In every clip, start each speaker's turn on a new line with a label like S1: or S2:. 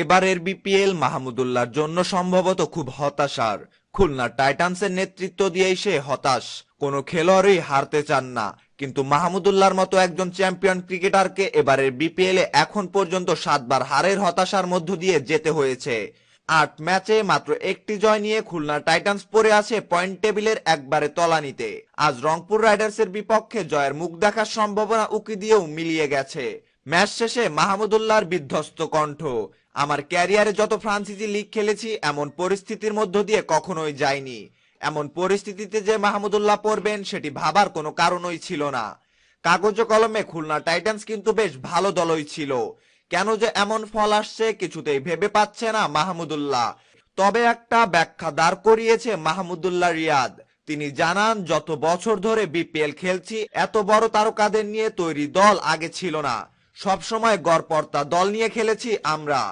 S1: এবারের বিপিএল মাহমুদুল্লাহর জন্য সম্ভবত খুব হতাশার। খুলনা টাইটান্সের নেতৃত্ব দিয়েই সে হতাশ। কোনো খেলোয়াড়ই হারতে চান না। কিন্তু মাহমুদুল্লাহর মতো একজন চ্যাম্পিয়ন ক্রিকেটারকে এবারের বিপিএল এ এখন পর্যন্ত সাতবার হারের হতাশার মধ্য দিয়ে যেতে হয়েছে। আট ম্যাচে মাত্র একটি জয় নিয়ে খুলনা টাইটান্স পড়ে আছে পয়েন্ট টেবিলের একবারে তলানিতে। আজ রংপুর রাইডার্সের বিপক্ষে জয়ের মুখ দেখার সম্ভাবনা উকি দিয়েও মিলিয়ে গেছে। ম্যাচ শেষে মাহমুদুল্লাহর বিধ্বস্ত কণ্ঠ। আমার ক্যারিয়ারে যত ফ্রান্সিজি লিগ খেলেছি, এমন পরিস্থিতির মধ্য দিয়ে কখনোই যায়নি এমন পরিস্থিতিতে যে মাহমুদুল্লাহ পড়বেন, সেটি ভাবার কোনো কারণই ছিল না। কাগজ কলমে খুলনা টাইটান্স কিন্তু বেশ ভালো দলই ছিল। কেন যে এমন ফল আসছে, কিছুতেই ভেবে পাচ্ছে না মাহমুদুল্লাহ। তবে একটা ব্যাখ্যা দাঁড় করিয়েছে মাহমুদুল্লাহ রিয়াদ। তিনি জানান, যত বছর ধরে বিপিএল খেলছি, এত বড় তারকাদের নিয়ে তৈরি দল আগে ছিল না। সবসময় গড়পর্তা দল নিয়ে খেলেছি আমরা।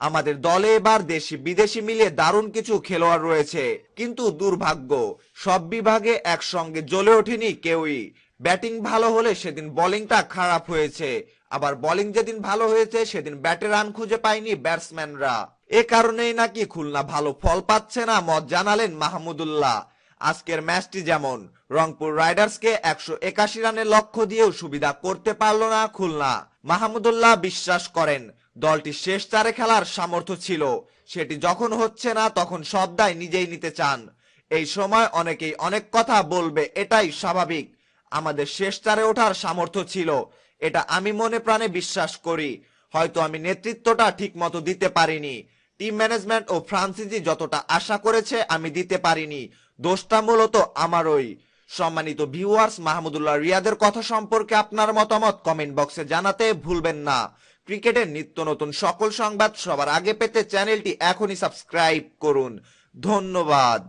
S1: আমাদের দলে এবার দেশি বিদেশি মিলে দারুণ কিছু খেলোয়াড় রয়েছে। কিন্তু দুর্ভাগ্য, সব বিভাগে একসঙ্গে জ্বলে ওঠেনি কেউই। ব্যাটিং ভালো হলে সেদিন বোলিংটা খারাপ হয়েছে। আবার বোলিং যেদিন ভালো হয়েছে, সেদিন ব্যাটে রান খুঁজে পায়নি ব্যাটসম্যানরা। এ কারণেই নাকি খুলনা ভালো ফল পাচ্ছে না, মত জানালেন মাহমুদুল্লাহ আজকের ম্যাচটি যেমন, রংপুর রাইডার্সকে একশো একাশি রানের লক্ষ্য দিয়েও সুবিধা করতে পারল না খুলনা। মাহমুদুল্লাহ বিশ্বাস করেন, দলটি শেষ চারে খেলার সামর্থ্য ছিল। সেটি যখন হচ্ছে না, তখন সব দায় নিজেই নিতে চান। এই সময় অনেকেই অনেক কথা বলবে, এটাই স্বাভাবিক। আমাদের শেষ চারে ওঠার সামর্থ্য ছিল, এটা আমি মনে প্রাণে বিশ্বাস করি। হয়তো আমি নেতৃত্বটা ঠিক মতো দিতে পারিনি। টিম ম্যানেজমেন্ট ও ফ্রান্সিজি যতটা আশা করেছে, আমি দিতে পারিনি। দোষটা মূলত আমারই। সম্মানিত ভিউয়ার্স মাহমুদুল্লাহ রিয়াদের কথা সম্পর্কে আপনার মতামত কমেন্ট বক্সে জানাতে ভুলবেন না। ক্রিকেটের নিত্য নতুন সকল সংবাদ সবার আগে পেতে চ্যানেলটি এখনই সাবস্ক্রাইব করুন। ধন্যবাদ।